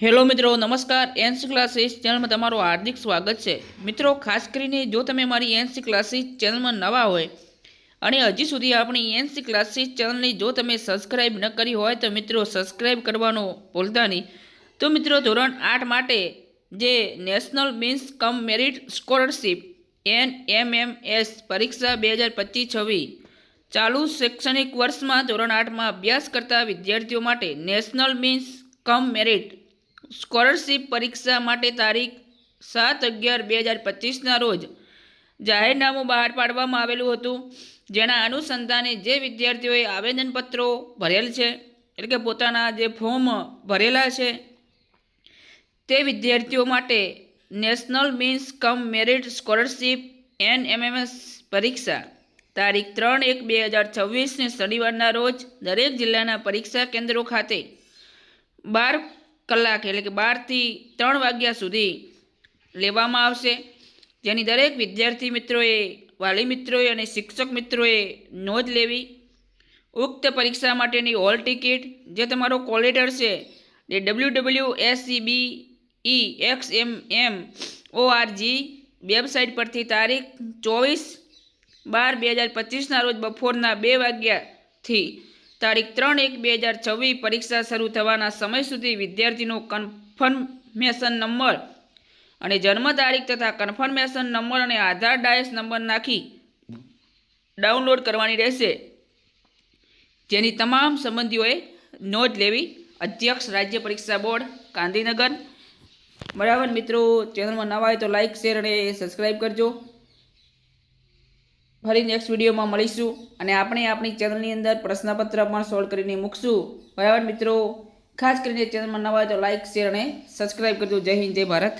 Hello મિત્રો, નમસ્કાર. NC classes ચેનલમાં તમારું હાર્દિક સ્વાગત છે. મિત્રો, ખાસ કરીને જો તમે મારી એનસી ક્લાસીસ ચેનલમાં નવા હોય અને હજી સુધી આપણી એનસી ક્લાસીસ ચેનલની જો તમે સબસ્ક્રાઇબ ન કરી હોય તો મિત્રો, સબસ્ક્રાઇબ કરવાનું ભૂલતા નહીં. તો મિત્રો, ધોરણ આઠ માટે જે national means cum merit scholarship N M M S પરીક્ષા બે હજાર પચીસ છવ્વીસ ચાલુ શૈક્ષણિક વર્ષમાં ધોરણ આઠમાં અભ્યાસ કરતા વિદ્યાર્થીઓ માટે national means cum merit scholarship પરીક્ષા માટે તારીખ સાત અગિયાર બે હજાર પચીસના રોજ જાહેરનામું બહાર પાડવામાં આવેલું હતું, જેના અનુસંધાને જે વિદ્યાર્થીઓએ આવેદનપત્રો ભરેલ છે, એટલે કે પોતાના જે ફોર્મ ભરેલા છે, તે વિદ્યાર્થીઓ માટે national means cum merit scholarship N MMS પરીક્ષા તારીખ ત્રણ એક બે હજાર છવ્વીસને શનિવારના રોજ દરેક જિલ્લાના પરીક્ષા કેન્દ્રો ખાતે બાર કલાક એટલે કે બારથી ત્રણ વાગ્યા સુધી લેવામાં આવશે. જેની દરેક વિદ્યાર્થી મિત્રોએ, વાલી મિત્રોએ અને શિક્ષક મિત્રોએ નોંધ લેવી. ઉક્ત પરીક્ષા માટેની હોલ ટિકિટ જે તમારો કોલેટર છે એ W W S C B E X M M O R G website પરથી તારીખ ચોવીસ બાર બે હજાર પચીસના રોજ બપોરના બે વાગ્યાથી તારીખ ત્રણ એક બે હજાર છવ્વીસ પરીક્ષા શરૂ થવાના સમય સુધી વિદ્યાર્થીનો કન્ફર્મેશન નંબર અને જન્મ તારીખ તથા કન્ફર્મેશન નંબર અને આધાર ડાયસ નંબર નાખી ડાઉનલોડ કરવાની રહેશે. જેની તમામ સંબંધીઓએ નોંધ લેવી. અધ્યક્ષ રાજ્ય પરીક્ષા બોર્ડ, ગાંધીનગર. બરાબર મિત્રો, ચેનલમાં નવા હોય તો લાઇક શેર અને સબસ્ક્રાઈબ કરજો. ફરી નેક્સ્ટ વિડીયોમાં મળીશું અને આપણે આપણી ચેનલની અંદર પ્રશ્નપત્ર પણ સોલ્વ કરીને મૂકશું. બરાબર મિત્રો? ખાસ કરીને ચેનલમાં નવા તો લાઇક શેર અને સબસ્ક્રાઈબ કરજો. જય હિન્દ, જય ભારત.